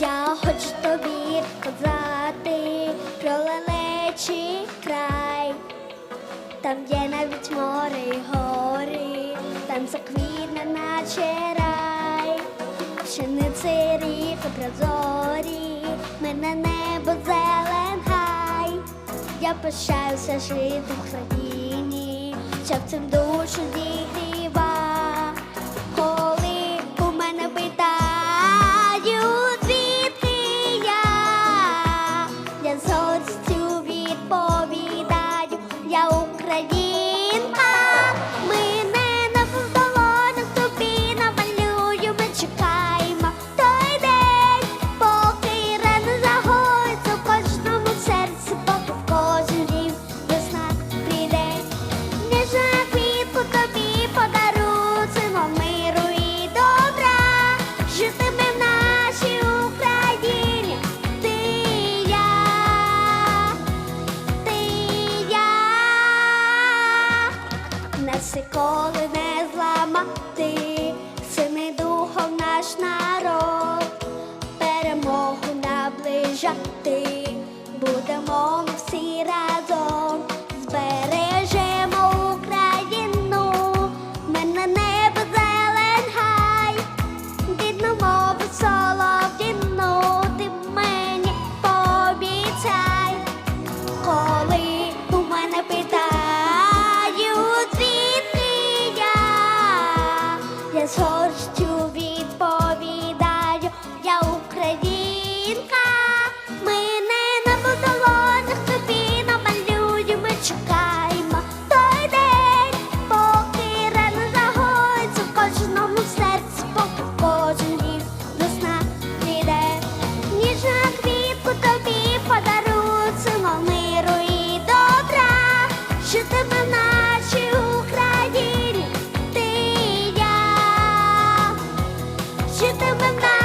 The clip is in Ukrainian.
Я хочу тобі казати про лелечий край, там є навіть море і гори, там заквітне наче рай, пшениці ріки прозорі, мене небо зелен гай. Я пишаюся жити в країні, щоб цим душу зігрівати. ніколи не зламати, сими духом наш народ, перемогу наближати, будемо ми всі разом. 만나